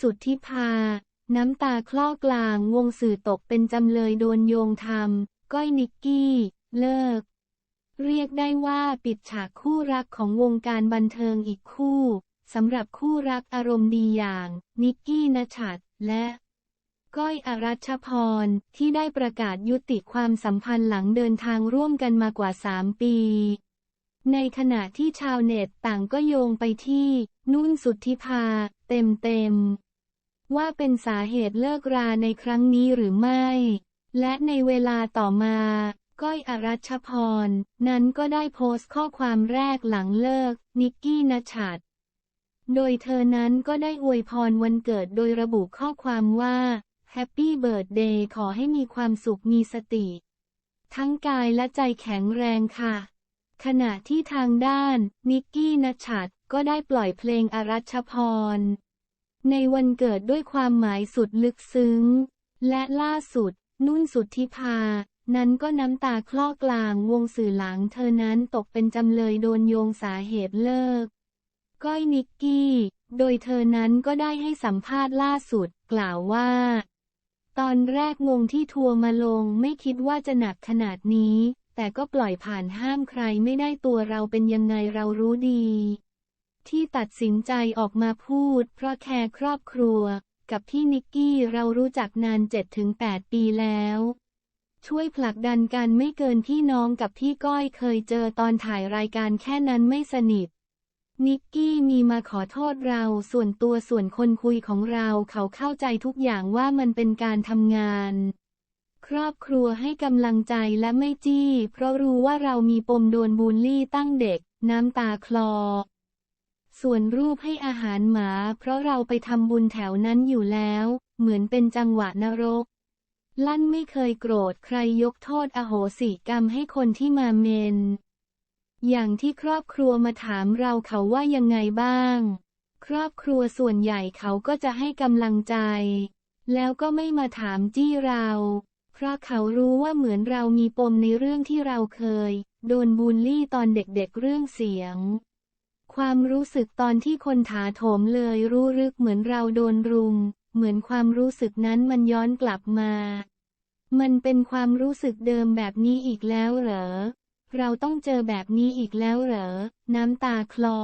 สุดทธิพา น้ำตาคลอกลางวงสื่อตกเป็นจำเลยโดนโยงทำก้อยนิกกี้ เลิก เรียกได้ว่าปิดฉากคู่รักของวงการบันเทิงอีกคู่สำหรับคู่รักอารมณ์ดีอย่าง นิกกี้นชัดและก้อยอรัชพร ที่ได้ประกาศยุติความสัมพันธ์หลังเดินทางร่วมกันมากว่า 3 ปี ในขณะที่ชาวเน็ตต่างก็โยงไปที่ นุ่นสุทธิพาเต็มเต็มๆว่าเป็นสาเหตุเลิกราในครั้งนี้หรือไม่ และในเวลาต่อมา ก้อยอรัชพร นั้นก็ได้โพสต์ข้อความแรกหลังเลิก นิกกี้นชัด โดยเธอนั้นก็ได้อวยพรวันเกิดโดยระบุข้อความว่าแฮปปี้เบิร์ดเดย์ขอให้มีความสุขมีสติ ทั้งกายและใจแข็งแรงค่ะ ขณะที่ทางด้าน นิกกี้นัชัดก็ได้ปล่อยเพลงอรัชพร ในวันเกิดด้วยความหมายสุดลึกซึ้ง และล่าสุด นุ่นสุทธิพานั้นก็น้ำตาคลอกลางวงสื่อหลังเธอนั้นตกเป็นจำเลยโดนโยงสาเหตุเลิก ก้อยนิกกี้ โดยเธอนั้นก็ได้ให้สัมภาษณ์ล่าสุด กล่าวว่า ตอนแรกงงที่ทัวร์มาลงไม่คิดว่าจะหนักขนาดนี้ แต่ก็ปล่อยผ่านห้ามใครไม่ได้ตัวเราเป็นยังไงเรารู้ดี ที่ตัดสินใจออกมาพูด เพราะแคร์ครอบครัว กับพี่นิกกี้เรารู้จักนาน7-8ปีแล้ว ช่วยผลักดันกันไม่เกินพี่น้องกับพี่ก้อยเคยเจอตอนถ่ายรายการแค่นั้นไม่สนิทนิกกี้มีมาขอโทษเราส่วนตัวส่วนคนคุยของเราเขาเข้าใจทุกอย่างว่ามันเป็นการทำงาน ครอบครัวให้กำลังใจและไม่จี้ เพราะรู้ว่าเรามีปมโดนบูลลี่ตั้งเด็ก น้ำตาคลอ ส่วนรูปให้อาหารหมา เพราะเราไปทำบุญแถวนั้นอยู่แล้ว เหมือนเป็นจังหวะนรก ลั่นไม่เคยโกรธใครยกโทษอโหสิกรรมให้คนที่มาเมน อย่างที่ครอบครัวมาถามเราเขาว่ายังไงบ้าง ครอบครัวส่วนใหญ่เขาก็จะให้กำลังใจ แล้วก็ไม่มาถามจี้เรา เพราะเขารู้ว่าเหมือนเรามีปมในเรื่องที่เราเคย โดนบูลลี่ตอนเด็กๆเรื่องเสียง ความรู้สึกตอนที่คนถาโถมเลยรู้ลึกเหมือนเราโดนรุม เหมือนความรู้สึกนั้นมันย้อนกลับมา มันเป็นความรู้สึกเดิมแบบนี้อีกแล้วเหรอ เราต้องเจอแบบนี้อีกแล้วเหรอ น้ำตาคลอ